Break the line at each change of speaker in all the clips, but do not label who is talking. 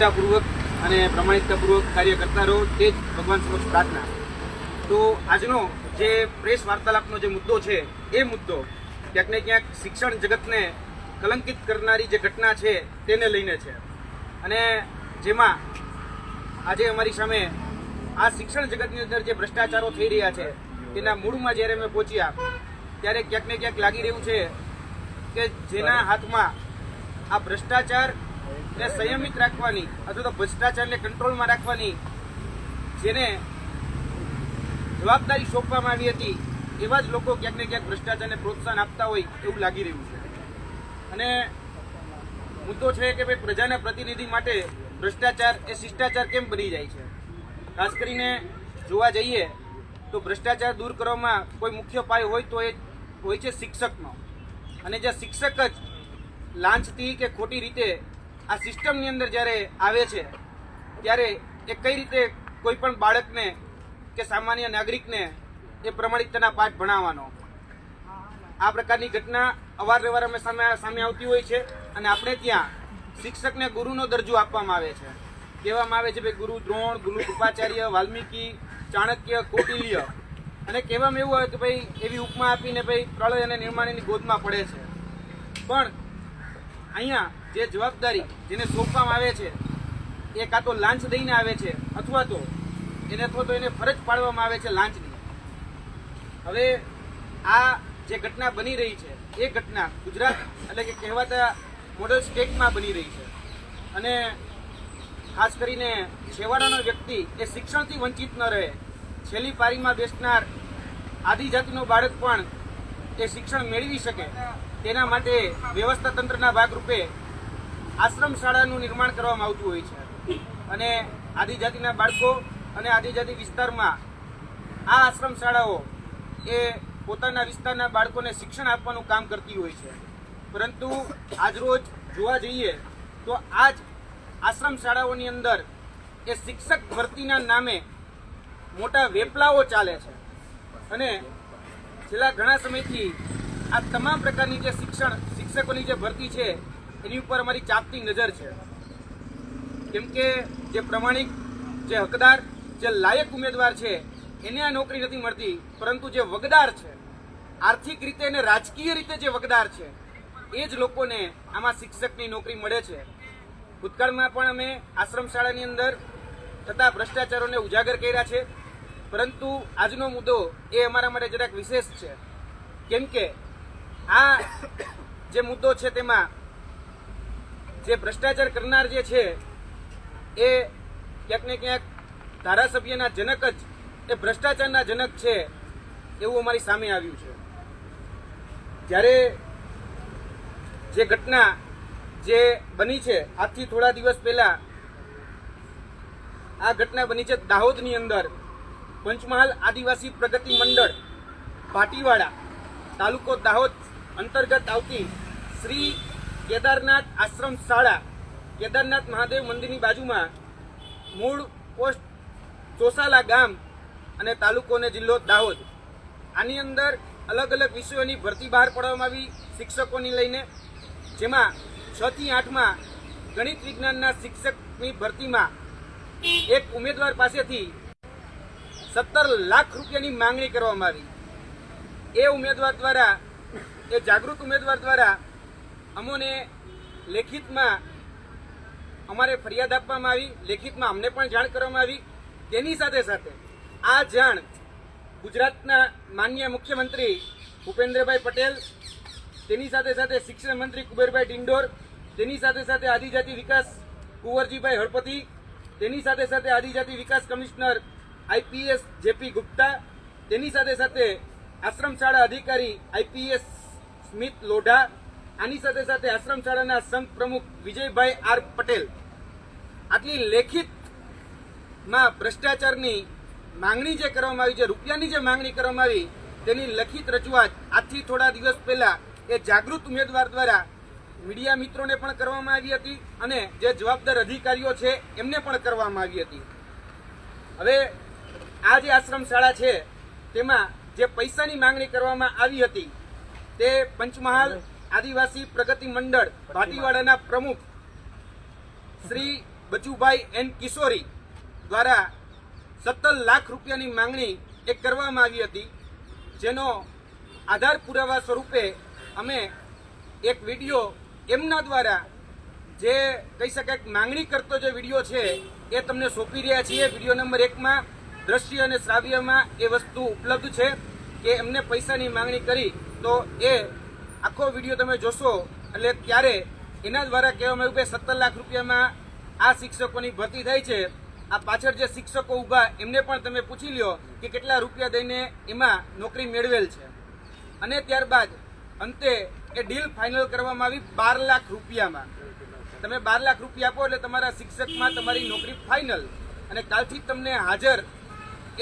નિષ્ઠાપૂર્વક અને પ્રમાણિકતાપૂર્વક કાર્ય કરતા રહો, તે જ ભગવાન સમક્ષ પ્રાર્થના. તો આજનો જે પ્રેસ વાર્તાલાપનો જે મુદ્દો છે, એ મુદ્દો ક્યાંક ને ક્યાંક શિક્ષણ જગતને કલંકિત કરનારી જે ઘટના છે, તેને લઈને છે. અને જેમાં આજે અમારી સામે આ શિક્ષણ જગતની અંદર જે ભ્રષ્ટાચારો થઈ રહ્યા છે, તેના મૂળમાં જ્યારે અમે પહોંચ્યા, ત્યારે ક્યાંક ને ક્યાંક લાગી રહ્યું છે કે જેના હાથમાં આ ભ્રષ્ટાચાર ને સંયમિત રાખવાની અથવા તો ભ્રષ્ટાચારને કંટ્રોલમાં રાખવાની, જેને જવાબદારી સોંપવામાં આવી હતી, એવા જ લોકો ક્યાંક ને ક્યાંક ભ્રષ્ટાચારને પ્રોત્સાહન આપતા હોય એવું લાગી રહ્યું છે. અને મુદ્દો છે કે ભાઈ પ્રજાના પ્રતિનિધિ માટે ભ્રષ્ટાચાર એ શિષ્ટાચાર કેમ બની જાય છે? ખાસ કરીને જોવા જઈએ તો ભ્રષ્ટાચાર દૂર કરવામાં કોઈ મુખ્ય પાયો હોય તો એ હોય છે શિક્ષકનો. અને જે શિક્ષક જ લાંચથી કે ખોટી રીતે આ સિસ્ટમની અંદર જ્યારે આવે છે, ત્યારે એ કઈ રીતે કોઈ પણ બાળકને કે સામાન્ય નાગરિકને એ પ્રમાણિકતાના પાઠ ભણાવવાનો? આ પ્રકારની ઘટના અવારનવાર અમે સામે સામે આવતી હોય છે અને આપણે ત્યાં શિક્ષકને ગુરુનો દરજ્જો આપવામાં આવે છે. કહેવામાં આવે છે ભાઈ ગુરુ દ્રોણ, ગુરુ કૃપાચાર્ય, વાલ્મીકી, ચાણક્ય, કૌટિલ્ય. અને કહેવામાં એવું હોય કે ભાઈ એવી ઉપમા આપીને ભાઈ પ્રળય અને નિર્માણની ગોદમાં પડે છે. પણ અહીંયા જે જવાબદારી જેને સોંપવામાં આવે છે, એ કાં તો લાંચ દઈને આવે છે, અથવા તો એને અથવા તો એને ફરજ પાડવામાં આવે છે લાંચની. હવે આ જે ઘટના બની રહી છે, એ ઘટના ગુજરાત એટલે કે કહેવાતા મોડલ સ્ટેટમાં બની રહી છે. અને ખાસ કરીને છેવાડાનો વ્યક્તિ એ શિક્ષણથી વંચિત ન રહે. છેલ્લી પારીમાં બેસનાર આદિજાતિનો બાળક પણ એ શિક્ષણ મેળવી શકે, તેના માટે વ્યવસ્થા તંત્રના ભાગરૂપે આશ્રમ શાળાનું નિર્માણ કરવામાં આવતું હોય છે. અને આદિજાતિના બાળકો અને આદિજાતિ વિસ્તારમાં આ આશ્રમ શાળાઓ એ પોતાના વિસ્તારના બાળકોને શિક્ષણ આપવાનું કામ કરતી હોય છે. પરંતુ આજરોજ જોવા જઈએ તો આજ આશ્રમ શાળાઓની અંદર એ શિક્ષક ભરતીના નામે મોટા વેપલાઓ ચાલે છે. અને છેલ્લા ઘણા સમયથી આ તમામ પ્રકારની જે શિક્ષણ, શિક્ષકોની જે ભરતી છે, એની ઉપર અમારી ચાપતી નજર છે. કેમ કે જે પ્રમાણિક, જે હકદાર, જે લાયક ઉમેદવાર છે, એને આ નોકરી નથી મળતી, પરંતુ જે વગદાર છે, આર્થિક રીતે અને રાજકીય રીતે જે વગદાર છે, એ જ લોકોને આમાં શિક્ષકની નોકરી મળે છે. ભૂતકાળમાં પણ અમે આશ્રમ શાળાની અંદર થતા ભ્રષ્ટાચારોને ઉજાગર કર્યા છે. પરંતુ આજનો મુદ્દો એ અમારા માટે જરાક વિશેષ છે. કેમ કે આ જે મુદ્દો છે તેમાં જે ભ્રષ્ટાચાર કરનાર જે છે, એ ક્યાંક ને ક્યાંક ધારાસભ્યના જનક જ, એ ભ્રષ્ટાચારના જનક છે એવું અમારી સામે આવ્યું છે. જ્યારે જે ઘટના જે બની છે, આજથી થોડા દિવસ પહેલા આ ઘટના બની છે દાહોદની અંદર પંચમહાલ આદિવાસી પ્રગતિ મંડળ ભાટીવાડા તાલુકો દાહોદ અંતર્ગત આવતી શ્રી કેદારનાથ આશ્રમ શાળા, કેદારનાથ મહાદેવ મંદિરની બાજુમાં મૂળ પોસ્ટ ચોસાલા ગામ અને તાલુકો અને જિલ્લો દાહોદ. આની અંદર અલગ અલગ વિષયોની ભરતી બહાર પાડવામાં આવી શિક્ષકોની લઈને, જેમાં છ થી આઠમાં ગણિત વિજ્ઞાનના શિક્ષકની ભરતીમાં એક ઉમેદવાર પાસેથી સત્તર લાખ રૂપિયાની માંગણી કરવામાં આવી. એ ઉમેદવાર દ્વારા, એ જાગૃત ઉમેદવાર દ્વારા અમોને લેખિતમાં અમારે ફરિયાદ આપવામાં આવી. લેખિતમાં અમને પણ જાણ કરવામાં આવી. તેની સાથે સાથે આ જાણ ગુજરાતના માન્ય મુખ્યમંત્રી ભૂપેન્દ્રભાઈ પટેલ, તેની સાથે સાથે શિક્ષણ મંત્રી કુબેરભાઈ ડિંડોર, તેની સાથે સાથે આદિજાતિ વિકાસ કુંવરજીભાઈ હળપતિ, તેની સાથે સાથે આદિજાતિ વિકાસ કમિશનર આઈપીએસ જેપી ગુપ્તા, તેની સાથે સાથે આશ્રમ શાળા અધિકારી આઈપીએસ સ્મિત લોઢા, આની સાથે સાથે આશ્રમ શાળાના સંઘ પ્રમુખ વિજયભાઈ આર પટેલ. આટલી લેખિતમાં ભ્રષ્ટાચારની માંગણી જે કરવામાં આવી છે, રૂપિયાની જે માંગણી કરવામાં આવી, તેની લખિત રજૂઆત આજથી થોડા દિવસ પહેલા એ જાગૃત ઉમેદવાર દ્વારા મીડિયા મિત્રોને પણ કરવામાં આવી હતી અને જે જવાબદાર અધિકારીઓ છે, એમને પણ કરવામાં આવી હતી. હવે આ જે આશ્રમ શાળા છે તેમાં જે પૈસાની માંગણી કરવામાં આવી હતી તે પંચમહાલ આદિવાસી પ્રગતિ મંડળ ભાટીવાડાના પ્રમુખ શ્રી બચુભાઈ એન કિશોરી દ્વારા સત્તર લાખ રૂપિયાની માંગણી એ કરવામાં આવી હતી જેનો આધાર પુરાવા સ્વરૂપે અમે એક વીડિયો એમના દ્વારા જે કહી શકાય માંગણી કરતો જે વીડિયો છે એ તમને સોંપી રહ્યા છીએ. વીડિયો નંબર એકમાં દ્રશ્ય અને શ્રાવ્યમાં એ વસ્તુ ઉપલબ્ધ છે કે એમને પૈસાની માંગણી કરી, તો એ આખો વીડિયો તમે જોશો. એટલે ત્યારે એના દ્વારા કહેવામાં આવ્યું કે સત્તર લાખ રૂપિયામાં આ શિક્ષકોની ભરતી થઈ છે. આ પાછળ જે શિક્ષકો ઊભા, એમને પણ તમે પૂછી લ્યો કે કેટલા રૂપિયા દઈને એમાં નોકરી મેળવેલ છે. અને ત્યારબાદ અંતે એ ડીલ ફાઇનલ કરવામાં આવી બાર લાખ રૂપિયામાં. તમે બાર લાખ રૂપિયા આપો એટલે તમારા શિક્ષકમાં તમારી નોકરી ફાઇનલ. અને કાલથી તમને હાજર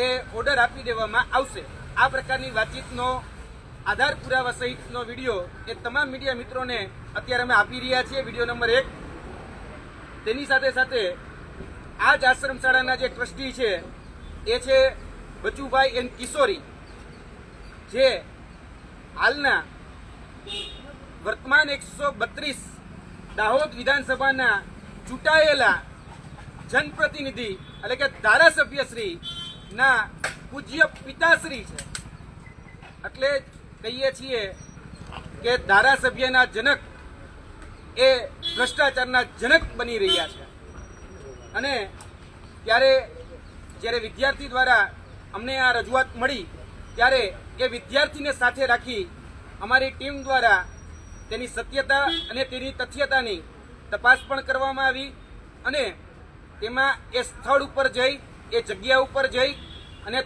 એ ઓર્ડર આપી દેવામાં આવશે. આ પ્રકારની વાતચીતનો આધાર પુરાવા સહિતનો વીડિયો એ તમામ મીડિયા મિત્રોને અત્યારે અમે આપી રહ્યા છીએ. વીડિયો નંબર એક. તેની સાથે સાથે આ જ આશ્રમ શાળાના જે ટ્રસ્ટી છે, એ છે બચુભાઈ એન કિશોરી, જે હાલના વર્તમાન એકસો બત્રીસ દાહોદ વિધાનસભાના ચૂંટાયેલા જનપ્રતિનિધિ એટલે કે ધારાસભ્ય શ્રી ના, પૂજ્ય પિતાશ્રી છે. એટલે કહીએ છીએ કે ધારાસભ્યના જનક એ ભ્રષ્ટાચારના જનક બની રહ્યા છે. અને ત્યારે જ્યારે વિદ્યાર્થી દ્વારા અમને આ રજૂઆત મળી, ત્યારે એ વિદ્યાર્થીને સાથે રાખી અમારી ટીમ દ્વારા તેની સત્યતા અને તેની તથ્યતાની તપાસ પણ કરવામાં આવી અને તેમાં એ સ્થળ ઉપર જઈ એ જગ્યા ઉપર જઈ અને